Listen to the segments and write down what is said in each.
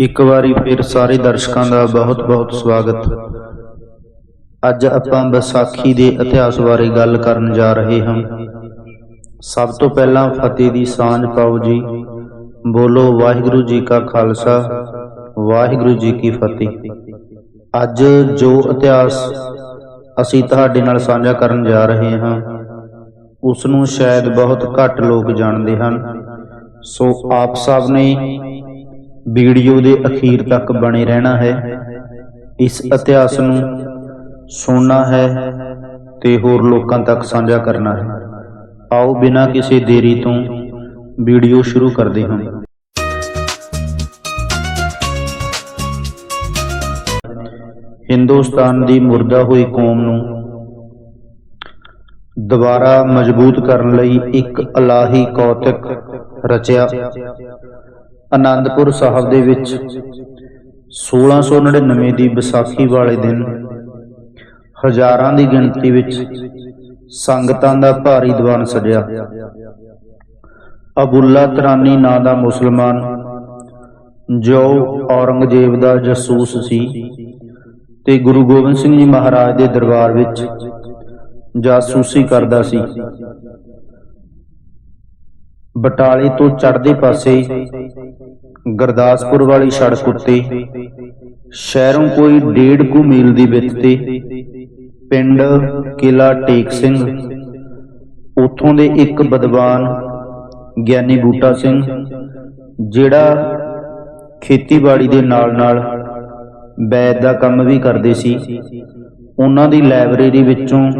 ਇੱਕ ਵਾਰੀ ਫਿਰ ਸਾਰੇ ਦਰਸ਼ਕਾਂ ਦਾ ਬਹੁਤ-ਬਹੁਤ ਸਵਾਗਤ। ਅੱਜ ਆਪਾਂ ਵਿਸਾਖੀ ਦੇ ਇਤਿਹਾਸ ਬਾਰੇ ਗੱਲ ਕਰਨ ਜਾ ਰਹੇ ਹਾਂ। ਸਭ ਤੋਂ ਪਹਿਲਾਂ ਫਤਿਹ ਦੀ ਸਾਂਝ ਪਾਓ ਜੀ। ਬੋਲੋ ਵਾਹਿਗੁਰੂ ਜੀ ਕਾ ਖਾਲਸਾ, ਵਾਹਿਗੁਰੂ ਜੀ ਕੀ ਫਤਿਹ। ਅੱਜ ਜੋ ਇਤਿਹਾਸ ਅਸੀਂ ਤੁਹਾਡੇ ਨਾਲ ਸਾਂਝਾ ਕਰਨ ਜਾ ਰਹੇ ਹਾਂ ਉਸ ਨੂੰ ਸ਼ਾਇਦ ਬਹੁਤ ਘੱਟ ਲੋਕ ਜਾਣਦੇ ਹਨ। ਸੋ ਆਪ ਸਭ ਨੇ ਵੀਡੀਓ ਦੇ ਅਖੀਰ ਤੱਕ ਬਣੇ ਰਹਿਣਾ ਹੈ। ਇਸ ਇਤਿਹਾਸ ਨੂੰ ਸੁਣਨਾ ਹੈ ਤੇ ਹੋਰ ਲੋਕਾਂ ਤੱਕ ਸਾਂਝਾ ਕਰਨਾ ਹੈ। ਆਓ ਬਿਨਾਂ ਕਿਸੇ ਦੇਰੀ ਤੋਂ ਵੀਡੀਓ ਸ਼ੁਰੂ ਕਰਦੇ ਹਾਂ। ਹਿੰਦੁਸਤਾਨ ਦੀ ਮੁਰਦਾ ਹੋਈ ਕੌਮ ਨੂੰ ਦੁਬਾਰਾ ਮਜ਼ਬੂਤ ਕਰਨ ਲਈ ਇੱਕ ਅਲਾਹੀ ਕੌਤਕ ਰਚਿਆ। ਆਨੰਦਪੁਰ ਸਾਹਿਬ ਦੇ ਵਿੱਚ 1699 ਦੀ ਵਿਸਾਖੀ ਵਾਲੇ ਦਿਨ ਹਜ਼ਾਰਾਂ ਦੀ ਗਿਣਤੀ ਵਿੱਚ ਸੰਗਤਾਂ ਦਾ ਭਾਰੀ ਦੀਵਾਨ ਸਜਿਆ। ਅਬੁੱਲਾ ਤਰਾਨੀ ਨਾਂ ਦਾ ਮੁਸਲਮਾਨ ਜੋ ਔਰੰਗਜ਼ੇਬ ਦਾ ਜਾਸੂਸ ਸੀ ਤੇ ਗੁਰੂ ਗੋਬਿੰਦ ਸਿੰਘ ਜੀ ਮਹਾਰਾਜ ਦੇ ਦਰਬਾਰ ਵਿੱਚ ਜਾਸੂਸੀ ਕਰਦਾ ਸੀ। ਬਟਾਲੇ ਤੋਂ ਚੜ੍ਹਦੇ ਪਾਸੇ ਗੁਰਦਾਸਪੁਰ ਵਾਲੀ ਸੜਕ ਉੱਤੇ। ਸ਼ਹਿਰੋਂ ਕੋਈ ਡੇਢ ਕੁ ਮੀਲ ਦੀ ਵਿੱਥ ਤੇ ਪਿੰਡ ਕਿਲਾ ਟੇਕ ਸਿੰਘ। ਉਥੋਂ ਦੇ ਇੱਕ ਬਦਵਾਨ ਗਿਆਨੀ ਬੂਟਾ ਸਿੰਘ, ਜਿਹੜਾ ਖੇਤੀਬਾੜੀ ਦੇ ਨਾਲ-ਨਾਲ ਵੈਦ ਦਾ ਕੰਮ ਵੀ ਕਰਦੇ ਸੀ। ਉਹਨਾਂ ਦੀ ਲਾਇਬ੍ਰੇਰੀ ਵਿੱਚੋਂ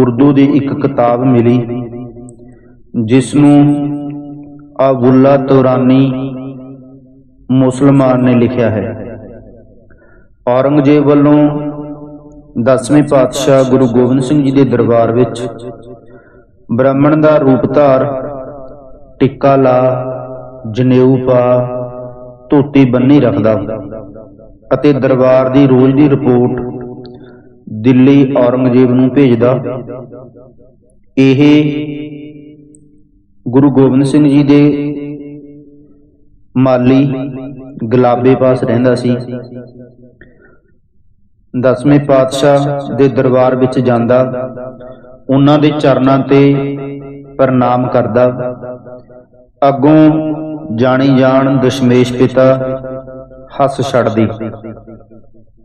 ਉਰਦੂ ਦੀ ਇੱਕ ਕਿਤਾਬ ਮਿਲੀ ਜਿਸ ਨੂੰ ਅਬੁੱਲਾ ਤੁਰਾਨੀ ਮੁਸਲਮਾਨ ਨੇ ਲਿਖਿਆ ਹੈ। ਔਰੰਗਜ਼ੇਬ ਵੱਲੋਂ 10ਵੇਂ ਪਾਤਸ਼ਾਹ ਗੁਰੂ ਗੋਬਿੰਦ ਸਿੰਘ ਜੀ ਦੇ ਦਰਬਾਰ ਵਿੱਚ ਬ੍ਰਾਹਮਣ ਦਾ ਰੂਪ ਧਾਰ, ਟਿੱਕਾ ਲਾ, ਜਨੇਊ ਪਾ, ਧੋਤੀ ਬੰਨੀ ਰੱਖਦਾ ਅਤੇ ਦਰਬਾਰ ਦੀ ਰੋਜ਼ ਦੀ ਰਿਪੋਰਟ ਦਿੱਲੀ ਔਰੰਗਜ਼ੇਬ ਨੂੰ ਭੇਜਦਾ। ਇਹ ਗੁਰੂ ਗੋਬਿੰਦ ਸਿੰਘ ਜੀ ਦੇ ਮਾਲੀ ਗੁਲਾਬੇ ਪਾਸ ਰਹਿੰਦਾ ਸੀ। ਦਸਵੇਂ ਪਾਤਸ਼ਾਹ ਦੇ ਦਰਬਾਰ ਵਿੱਚ ਜਾਂਦਾ। ਉਹਨਾਂ ਦੇ ਚਰਨਾਂ ਤੇ ਪ੍ਰਣਾਮ ਕਰਦਾ। ਅੱਗੋਂ ਜਾਣੀ ਜਾਣ ਦਸ਼ਮੇਸ਼ ਪਿਤਾ ਹੱਸ ਛੱਡਦੀ।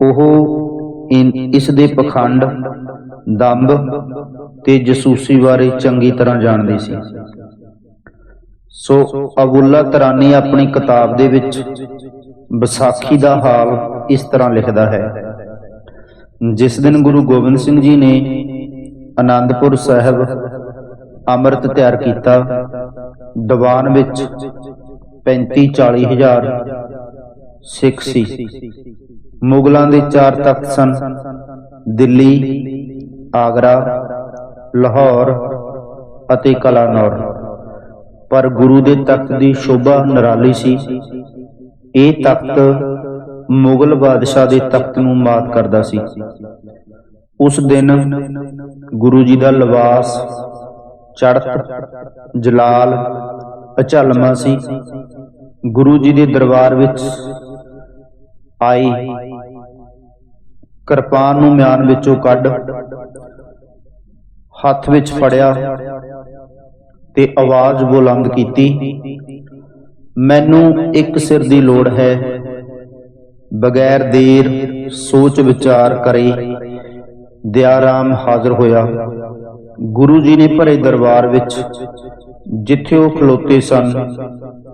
ਉਹ ਇਨ- ਇਸ ਦੇ ਪਖੰਡ, ਦੰਭ ਤੇ ਜਸੂਸੀ ਬਾਰੇ ਚੰਗੀ ਤਰ੍ਹਾਂ ਜਾਣਦੀ ਸੀ। ਸੋ ਅਬੁੱਲਾ ਤਰਾਨੀ ਆਪਣੀ ਕਿਤਾਬ ਦੇ ਵਿੱਚ ਵਿਸਾਖੀ ਦਾ ਹਾਲ ਇਸ ਤਰ੍ਹਾਂ ਲਿਖਦਾ ਹੈ। ਜਿਸ ਦਿਨ ਗੁਰੂ ਗੋਬਿੰਦ ਸਿੰਘ ਜੀ ਨੇ ਆਨੰਦਪੁਰ ਸਾਹਿਬ ਅੰਮ੍ਰਿਤ ਤਿਆਰ ਕੀਤਾ, ਦੀਵਾਨ ਵਿੱਚ 35 40 ਹਜ਼ਾਰ ਸਿੱਖ ਸੀ। ਮੁਗਲਾਂ ਦੇ ਚਾਰ ਤਖਤ ਸਨ, ਦਿੱਲੀ, ਆਗਰਾ, ਲਾਹੌਰ ਅਤੇ ਕਲਾਨੌਰ। ਪਰ ਗੁਰੂ ਦੇ ਤਖਤ ਦੀ ਸ਼ੋਭਾ ਨਿਰਾਲੀ ਸੀ। ਇਹ ਤਖਤ ਮੁਗਲ ਬਾਦਸ਼ਾਹ ਦੇ ਤਖਤ ਨੂੰ ਮਾਤ ਕਰਦਾ ਸੀ। ਉਸ ਦਿਨ ਗੁਰੂ ਜੀ ਦਾ ਲਿਬਾਸ ਚੜ੍ਹਤ, ਜਲਾਲ, ਅਚਲਮਾ ਸੀ। ਗੁਰੂ ਜੀ ਦੇ ਦਰਬਾਰ ਵਿੱਚ ਆਈ। ਕਿਰਪਾਨ ਨੂੰ ਮਿਆਨ ਵਿੱਚੋਂ ਕੱਢ, ਹੱਥ ਵਿੱਚ ਫੜਿਆ। ਤੇ ਆਵਾਜ਼ ਬੁਲੰਦ ਕੀਤੀ, ਮੈਨੂੰ ਇੱਕ ਸਿਰ ਦੀ ਲੋੜ ਹੈ। ਬਗੈਰ ਦੇਰ ਸੋਚ ਵਿਚਾਰ ਕਰੇ, ਦਿਆਰਾਮ ਹਾਜ਼ਰ ਹੋਇਆ। ਗੁਰੂ ਜੀ ਨੇ ਭਰੇ ਦਰਬਾਰ ਵਿੱਚ, ਜਿੱਥੇ ਉਹ ਖਲੋਤੇ ਸਨ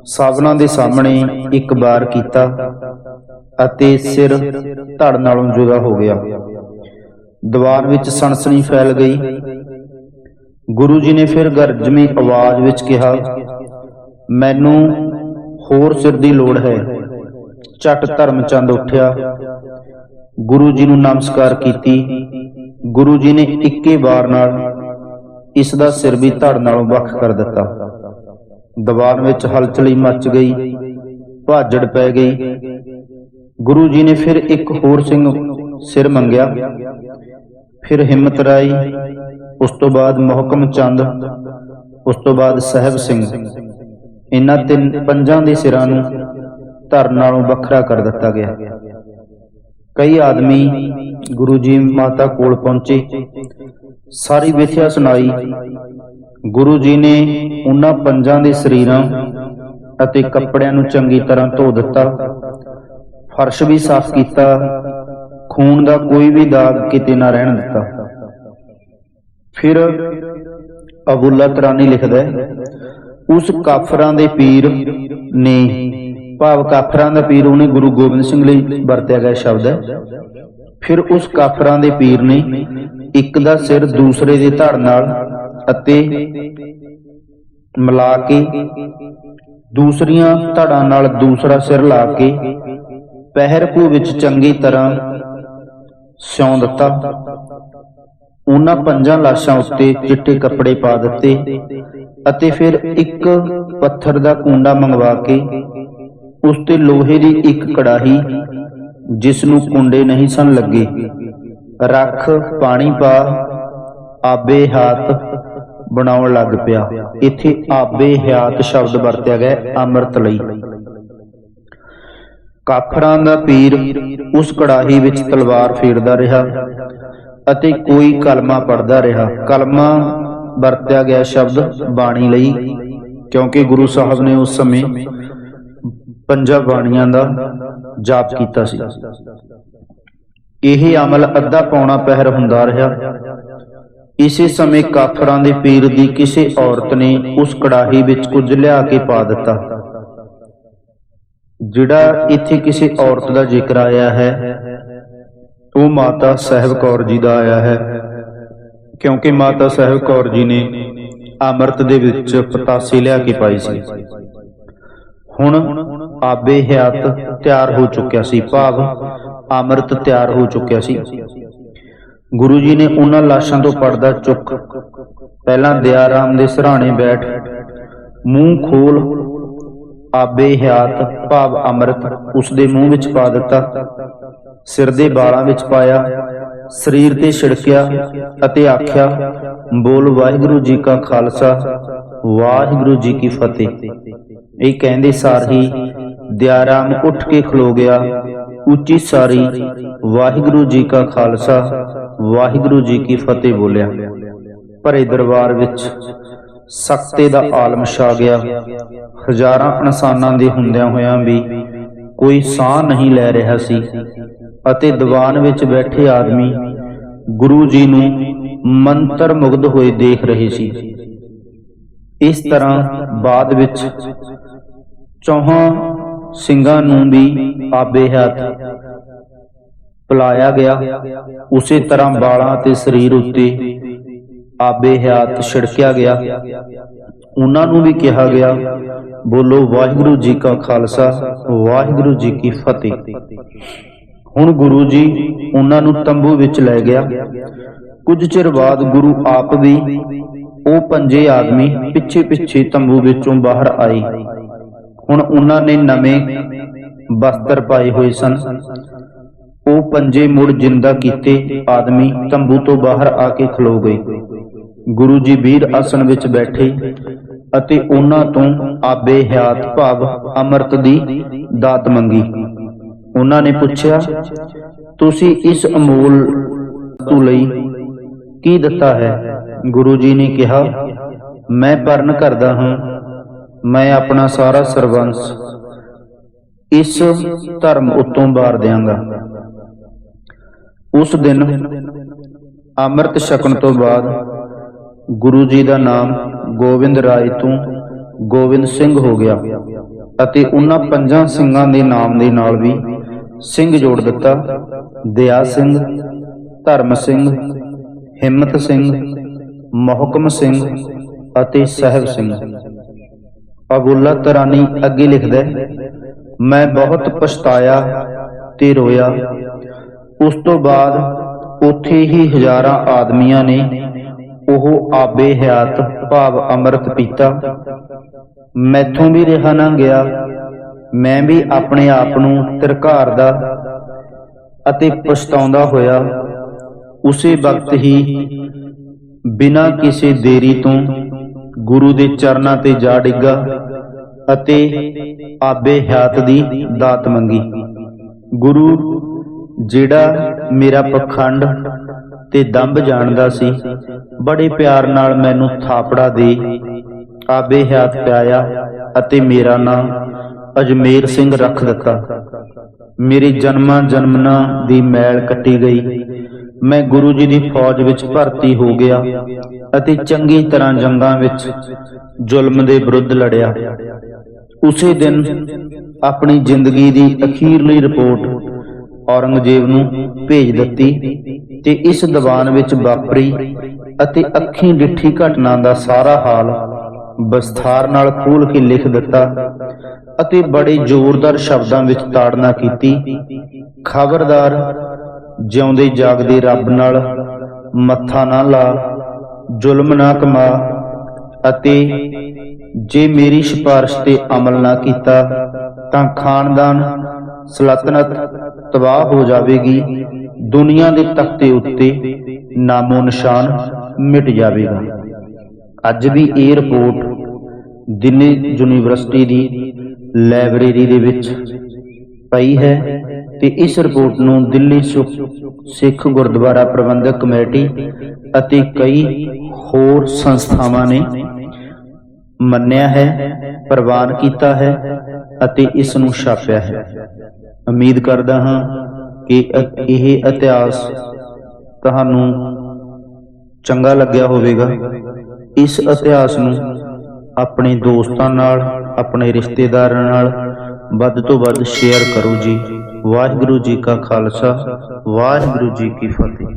ਸਭਨਾਂ ਦੇ ਸਾਹਮਣੇ ਇੱਕ ਵਾਰ ਕੀਤਾ ਅਤੇ ਸਿਰ ਧੜ ਨਾਲੋਂ ਜੁਦਾ ਹੋ ਗਿਆ। ਦੀਵਾਰ ਵਿੱਚ ਸਨਸਨੀ ਫੈਲ ਗਈ। ਗੁਰੂ ਜੀ ਨੇ ਫਿਰ ਗਰਜਵੀਂ ਆਵਾਜ਼ ਵਿੱਚ ਕਿਹਾ, ਮੈਨੂੰ ਹੋਰ ਸਿਰ ਦੀ ਲੋੜ ਹੈ। ਝਟ ਧਰਮਚੰਦ ਉੱਠਿਆ। ਗੁਰੂ ਜੀ ਨੂੰ ਨਮਸਕਾਰ ਕੀਤੀ। ਗੁਰੂ ਜੀ ਨੇ ਇੱਕੇ ਵਾਰ ਨਾਲ ਇਸ ਦਾ ਸਿਰ ਵੀ ਧੜ ਨਾਲੋਂ ਵੱਖ ਕਰ ਦਿੱਤਾ। ਦੀਵਾਨ ਵਿੱਚ ਹਲਚਲੀ ਮਚ ਗਈ, ਭਾਜੜ ਪੈ ਗਈ। ਗੁਰੂ ਜੀ ਨੇ ਫਿਰ ਇੱਕ ਹੋਰ ਸਿੰਘ ਸਿਰ ਮੰਗਿਆ। ਫਿਰ ਹਿੰਮਤ ਰਾਈ। ਉਸ ਤੋਂ ਬਾਅਦ ਮੁਹਕਮ ਚੰਦ, ਉਸ ਤੋਂ ਬਾਅਦ ਸਹਿਬ ਸਿੰਘ। ਇਹਨਾਂ ਤਿੰਨ ਪੰਜਾਂ ਦੇ ਸਿਰਾਂ ਨੂੰ ਧਰ ਨਾਲੋਂ ਵੱਖਰਾ ਕਰ ਦਿੱਤਾ ਗਿਆ। ਕਈ ਆਦਮੀ ਗੁਰੂ ਜੀ ਮਾਤਾ ਕੋਲ ਪਹੁੰਚੇ। ਸਾਰੀ ਵਿਥਿਆ ਸੁਣਾਈ। ਗੁਰੂ ਜੀ ਨੇ ਉਹਨਾਂ ਪੰਜਾਂ ਦੇ ਸਰੀਰਾਂ ਅਤੇ ਕੱਪੜਿਆਂ ਨੂੰ ਚੰਗੀ ਤਰ੍ਹਾਂ ਧੋ ਦਿੱਤਾ। ਫਰਸ਼ ਵੀ ਸਾਫ਼ ਕੀਤਾ। ਖੂਨ ਦਾ ਕੋਈ ਵੀ ਦਾਗ ਕਿਤੇ ਨਾ ਰਹਿਣ ਦਿੱਤਾ। ਫਿਰ ਅਬੁੱਲਾ ਤਰਾਨੀ ਲਿਖਦਾ ਉਸ ਕਾਫਰਾਂ ਦੇ ਪੀਰ ਨੇ ਭਾਵ ਕਾਫਰਾਂ ਦਾ ਪੀਰ ਉਹਨੇ ਗੁਰੂ ਗੋਬਿੰਦ ਸਿੰਘ ਲਈ ਵਰਤਿਆ ਗਿਆ ਸ਼ਬਦ ਹੈ। ਫਿਰ ਉਸ ਕਾਫਰਾਂ ਦੇ ਪੀਰ ਨੇ ਇੱਕ ਦਾ ਸਿਰ ਦੂਸਰੇ ਦੇ ਧੜ ਨਾਲ ਅਤੇ ਮਿਲਾ ਕੇ ਦੂਸਰੀਆਂ ਧੜਾਂ ਨਾਲ ਦੂਸਰਾ ਸਿਰ ਲਾ ਕੇ ਪਹਿਰਪੂ ਵਿੱਚ ਚੰਗੀ ਤਰ੍ਹਾਂ ਸਿਉਂ ਦਿੱਤਾ। ਉਹਨਾਂ ਪੰਜਾਂ ਲਾਸ਼ਾਂ ਉੱਤੇ ਚਿੱਟੇ ਕੱਪੜੇ ਪਾ ਦਿੱਤੇ ਅਤੇ ਫਿਰ ਇੱਕ ਪੱਥਰ ਦਾ ਕੁੰਡਾ ਮੰਗਵਾ ਕੇ ਉਸ ਤੇ ਲੋਹੇ ਦੀ ਇੱਕ ਕੜਾਹੀ, ਜਿਸ ਨੂੰ ਕੁੰਡੇ ਨਹੀਂ ਸਨ ਲੱਗੇ, ਰੱਖ, ਪਾਣੀ ਪਾ, ਆਬੇ ਹਾਤ ਬਣਾਉਣ ਲੱਗ ਪਿਆ। ਇੱਥੇ ਆਬੇ ਹਾਤ ਸ਼ਬਦ ਵਰਤਿਆ ਗਿਆ ਅੰਮ੍ਰਿਤ ਲਈ। ਕਾਫਰਾਂ ਦਾ ਪੀਰ ਉਸ ਕੜਾਹੀ ਵਿੱਚ ਤਲਵਾਰ ਫੇਰਦਾ ਰਿਹਾ। ਅਤੇ ਕੋਈ ਕਲਮਾ ਪੜਦਾ ਰਿਹਾ। ਕਲਮਾ ਵਰਤਿਆ ਗਿਆ ਸ਼ਬਦ ਬਾਣੀ ਲਈ, ਕਿਉਂਕਿ ਗੁਰੂ ਸਾਹਿਬ ਨੇ ਉਸ ਸਮੇਂ ਪੰਜਾਂ ਬਾਣੀਆਂ ਦਾ ਜਾਪ ਕੀਤਾ ਸੀ। ਇਹ ਅਮਲ ਅੱਧਾ ਪੌਣਾ ਪਹਿਰ ਹੁੰਦਾ ਰਿਹਾ। ਇਸੇ ਸਮੇਂ ਕਾਫਰਾਂ ਦੇ ਪੀਰ ਦੀ ਕਿਸੇ ਔਰਤ ਨੇ ਉਸ ਕੜਾਹੀ ਵਿੱਚ ਕੁਝ ਲਿਆ ਕੇ ਪਾ ਦਿੱਤਾ। ਜਿਹੜਾ ਇੱਥੇ ਕਿਸੇ ਔਰਤ ਦਾ ਜ਼ਿਕਰ ਆਇਆ ਹੈ ਉਹ ਮਾਤਾ ਸਾਹਿਬ ਕੌਰ ਜੀ ਦਾ ਆਇਆ ਹੈ। ਕਿਉਂਕਿ ਮਾਤਾ ਸਾਹਿਬ ਕੌਰ ਜੀ ਨੇ ਅੰਮ੍ਰਿਤ ਦੇ ਵਿੱਚ ਪਤਾਸੇ ਲਿਆ ਕੇ ਪਾਈ ਸੀ। ਹੁਣ ਆਬੇ ਹਯਾਤ ਤਿਆਰ ਹੋ ਚੁੱਕਿਆ ਸੀ, ਭਾਵ ਅੰਮ੍ਰਿਤ ਤਿਆਰ ਹੋ ਚੁੱਕਿਆ ਸੀ। ਗੁਰੂ ਜੀ ਨੇ ਉਹਨਾਂ ਲਾਸ਼ਾਂ ਤੋਂ ਪਰਦਾ ਚੁੱਕ ਪਹਿਲਾਂ ਦਿਆਰਾਮ ਦੇ ਸਰਾਣੇ ਬੈਠ ਮੂੰਹ ਖੋਲ ਆਬੇ ਹਯਾਤ, ਭਾਵ ਅੰਮ੍ਰਿਤ ਉਸ ਦੇ ਮੂੰਹ ਵਿੱਚ ਪਾ ਦਿੱਤਾ। ਸਿਰ ਦੇ ਬਾਲਾਂ ਵਿੱਚ ਪਾਇਆ, ਸਰੀਰ ਤੇ ਛਿੜਕਿਆ ਅਤੇ ਆਖਿਆ, ਬੋਲ ਵਾਹਿਗੁਰੂ ਜੀ ਕਾ ਖਾਲਸਾ, ਵਾਹਿਗੁਰੂ ਜੀ ਕੀ ਫਤਿਹ। ਇਹ ਕਹਿੰਦੇ ਸਾਰ ਹੀ ਦਿਆਰਾਮ ਉੱਠ ਕੇ ਖਲੋ ਗਿਆ, ਉੱਚੀ ਸਾਰੀ ਵਾਹਿਗੁਰੂ ਜੀ ਕਾ ਖਾਲਸਾ, ਵਾਹਿਗੁਰੂ ਜੀ ਕੀ ਫਤਿਹ ਬੋਲਿਆ। ਭਰੇ ਦਰਬਾਰ ਵਿੱਚ ਸਖਤੇ ਦਾ ਆਲਮ ਛਾ ਗਿਆ। ਹਜ਼ਾਰਾਂ ਇਨਸਾਨਾਂ ਦੇ ਹੁੰਦਿਆਂ ਹੋਇਆਂ ਵੀ ਕੋਈ ਸਾਹ ਨਹੀਂ ਲੈ ਰਿਹਾ ਸੀ। ਅਤੇ ਦੀਵਾਨ ਵਿੱਚ ਬੈਠੇ ਆਦਮੀ ਗੁਰੂ ਜੀ ਨੂੰ ਮੰਤਰ ਮੁਗਧ ਹੋਏ ਦੇਖ ਰਹੇ ਸੀ। ਇਸ ਤਰ੍ਹਾਂ ਬਾਅਦ ਵਿੱਚ ਚੌਹਾਂ ਸਿੰਘਾਂ ਨੂੰ ਵੀ ਆਬੇ ਹੱਥ ਪਲਾਇਆ ਗਿਆ। ਉਸੇ ਤਰ੍ਹਾਂ ਬਾਲਾਂ ਤੇ ਸਰੀਰ ਉੱਤੇ ਆਬੇ ਹਯਾਤ ਛਿੜਕਿਆ ਗਿਆ। ਉਹਨਾਂ ਨੂੰ ਵੀ ਕਿਹਾ ਗਿਆ, ਬੋਲੋ ਵਾਹਿਗੁਰੂ ਜੀ ਕਾ ਖਾਲਸਾ, ਵਾਹਿਗੁਰੂ ਜੀ ਕੀ ਫਤਿਹ। ਹੁਣ ਗੁਰੂ ਜੀ ਉਹਨਾਂ ਨੂੰ ਤੰਬੂ ਵਿੱਚ ਲੈ ਗਿਆ। ਕੁਝ ਚਿਰ ਬਾਅਦ ਗੁਰੂ ਆਪ ਵੀ ਉਹ ਪੰਜੇ ਆਦਮੀ ਪਿੱਛੇ ਪਿੱਛੇ ਤੰਬੂ ਵਿੱਚੋਂ ਬਾਹਰ ਆਏ। ਹੁਣ ਉਹਨਾਂ ਨੇ ਨਵੇਂ ਬਸਤਰ ਪਾਏ ਹੋਏ ਸਨ। ਉਹ ਪੰਜੇ ਮੁੜ ਜਿੰਦਾ ਕੀਤੇ, ਆਦਮੀ ਤੰਬੂ ਤੋਂ ਬਾਹਰ ਆ ਕੇ ਖਲੋ ਗਏ। ਗੁਰੂ ਜੀ ਵੀਰ ਆਸਣ ਵਿੱਚ ਬੈਠੇ ਅਤੇ ਉਹਨਾਂ ਤੋਂ ਆਬੇ ਹਯਾਤ ਭਾਵ ਅੰਮ੍ਰਿਤ ਦੀ ਦਾਤ ਮੰਗੀ। ਉਹਨਾਂ ਨੇ ਪੁੱਛਿਆ, ਤੁਸੀਂ ਇਸ ਅਮੋਲ ਤੂ ਲਈ ਕੀ ਦਿੱਤਾ ਹੈ? ਗੁਰੂ ਜੀ ਨੇ ਕਿਹਾ, ਮੈਂ ਪਰਨ ਕਰਦਾ ਹਾਂ। ਮੈਂ ਆਪਣਾ ਸਾਰਾ ਸਰਬੰਸ ਇਸ ਧਰਮ ਉਤੋਂ ਬਾਰ ਦਿਆਂਗਾ। ਉਸ ਦਿਨ ਅੰਮ੍ਰਿਤ ਛਕਣ ਤੋਂ ਬਾਅਦ ਗੁਰੂ ਜੀ ਦਾ ਨਾਮ ਗੋਬਿੰਦ ਰਾਏ ਤੋਂ ਗੋਬਿੰਦ ਸਿੰਘ ਹੋ ਗਿਆ ਅਤੇ ਉਹਨਾਂ ਪੰਜਾਂ ਸਿੰਘਾਂ ਦੇ ਨਾਮ ਦੇ ਨਾਲ ਵੀ ਸਿੰਘ ਜੋੜ ਦਿੱਤਾ। ਦਿਆ ਸਿੰਘ, ਧਰਮ ਸਿੰਘ, ਹਿੰਮਤ ਸਿੰਘ, ਮਹਕਮ ਸਿੰਘ ਅਤੇ ਸਹਿਬ ਸਿੰਘ। ਅਬੁੱਲਾ ਤਰਾਨੀ ਅੱਗੇ ਲਿਖਦਾ ਮੈਂ ਬਹੁਤ ਪਛਤਾਇਆ ਤੇ ਰੋਇਆ। ਉਸ ਤੋਂ ਬਾਅਦ ਉੱਥੇ ਹੀ ਹਜ਼ਾਰਾਂ ਆਦਮੀਆਂ ਨੇ ਉਹ ਆਬੇ ਹਯਾਤ ਭਾਵ ਅੰਮ੍ਰਿਤ ਪੀਤਾ। ਮੈਥੋਂ ਵੀ ਰਿਹਾ ਨਾ ਗਿਆ। ਮੈਂ ਵੀ ਆਪਣੇ ਆਪ ਨੂੰ ਤਿਰਕਾਰ ਅਤੇ ਪਛਤਾਉਂਦਾ ਹੋਇਆ ਉਸੇ ਵਕਤ ਹੀ ਬਿਨਾਂ ਕਿਸੇ ਦੇਰੀ ਤੋਂ ਗੁਰੂ ਦੇ ਚਰਨਾਂ ਤੇ ਜਾ ਡਿੱਗਾ ਅਤੇ ਆਬੇ ਹਯਾਤ ਦੀ ਦਾਤ ਮੰਗੀ। ਗੁਰੂ, ਜਿਹੜਾ ਮੇਰਾ ਪਖੰਡ ਤੇ ਦੰਭ ਜਾਣਦਾ ਸੀ, ਬੜੇ ਪਿਆਰ ਨਾਲ ਮੈਨੂੰ ਥਾਪੜਾ ਦੇ, ਆਬੇ ਹਯਾਤ ਪਿਆਇਆ ਅਤੇ ਮੇਰਾ ਨਾਮ ਅਜਮੇਰ ਸਿੰਘ ਰੱਖ ਦਿੱਤਾ। ਮੇਰੀ ਜਨਮਾਂ ਜਨਮਨਾ ਦੀ ਮੈਲ ਕੱਟੀ ਗਈ। ਮੈਂ ਗੁਰੂ ਜੀ ਦੀ ਫੌਜ ਵਿੱਚ ਭਰਤੀ ਹੋ ਗਿਆ ਅਤੇ ਚੰਗੀ ਤਰ੍ਹਾਂ ਜੰਗਾਂ ਵਿੱਚ ਜ਼ੁਲਮ ਦੇ ਵਿਰੁੱਧ ਲੜਿਆ। ਉਸੇ ਦਿਨ ਆਪਣੀ ਜ਼ਿੰਦਗੀ ਦੀ ਅਖੀਰਲੀ ਰਿਪੋਰਟ ਔਰੰਗਜ਼ੇਬ ਨੂੰ ਭੇਜ ਦਿੱਤੀ ਤੇ ਇਸ ਦੀਵਾਨ ਵਿੱਚ ਵਾਪਰੀ ਅਤੇ ਅੱਖੀਂ ਡਿੱਠੀ ਘਟਨਾ ਦਾ ਸਾਰਾ ਹਾਲ ਵਿਸਥਾਰ ਨਾਲ ਖੋਲ ਕੇ ਲਿਖ ਦਿੱਤਾ। ਅਤੇ ਬੜੇ ਜ਼ੋਰਦਾਰ ਸ਼ਬਦਾਂ ਵਿੱਚ ਤਾੜਨਾ ਕੀਤੀ। ਖਬਰਦਾਰ ਜਿਉਂਦੇ ਜਾਗਦੇ ਰੱਬ ਨਾਲ ਮੱਥਾ ਨਾ ਲਾ, ਜ਼ੁਲਮ ਨਾ ਕਮਾ ਅਤੇ ਜੇ ਮੇਰੀ ਸਿਫਾਰਿਸ਼ ਤੇ ਅਮਲ ਨਾ ਕੀਤਾ, ਤਾਂ ਖਾਨਦਾਨ ਸਲਤਨਤ ਤਬਾਹ ਹੋ ਜਾਵੇਗੀ। ਦੁਨੀਆ ਦੇ ਤਖਤੇ ਉੱਤੇ ਨਾਮੋ ਨਿਸ਼ਾਨ ਮਿਟ ਜਾਵੇਗਾ। ਅੱਜ ਵੀ ਇਹ ਰਿਪੋਰਟ ਦਿੱਲੀ ਯੂਨੀਵਰਸਿਟੀ ਦੀ ਲਾਇਬ੍ਰੇਰੀ ਦੇ ਵਿੱਚ ਪਈ ਹੈ ਤੇ ਇਸ ਰਿਪੋਰਟ ਨੂੰ ਦਿੱਲੀ ਸਿੱਖ ਗੁਰਦੁਆਰਾ ਪ੍ਰਬੰਧਕ ਕਮੇਟੀ ਅਤੇ ਕਈ ਹੋਰ ਸੰਸਥਾਵਾਂ ਨੇ ਮੰਨਿਆ ਹੈ, ਪ੍ਰਵਾਨ ਕੀਤਾ ਹੈ ਅਤੇ ਇਸ ਨੂੰ ਛਾਪਿਆ ਹੈ। ਉਮੀਦ ਕਰਦਾ ਹਾਂ ਕਿ ਇਹ ਇਤਿਹਾਸ ਤੁਹਾਨੂੰ ਚੰਗਾ ਲੱਗਿਆ ਹੋਵੇਗਾ। ਇਸ ਇਤਿਹਾਸ ਨੂੰ ਆਪਣੇ ਦੋਸਤਾਂ ਨਾਲ, ਆਪਣੇ ਰਿਸ਼ਤੇਦਾਰਾਂ ਨਾਲ ਵੱਧ ਤੋਂ ਵੱਧ ਸ਼ੇਅਰ ਕਰੋ ਜੀ। ਵਾਹਿਗੁਰੂ ਜੀ ਕਾ ਖਾਲਸਾ, ਵਾਹਿਗੁਰੂ ਜੀ ਕੀ ਫਤਿਹ।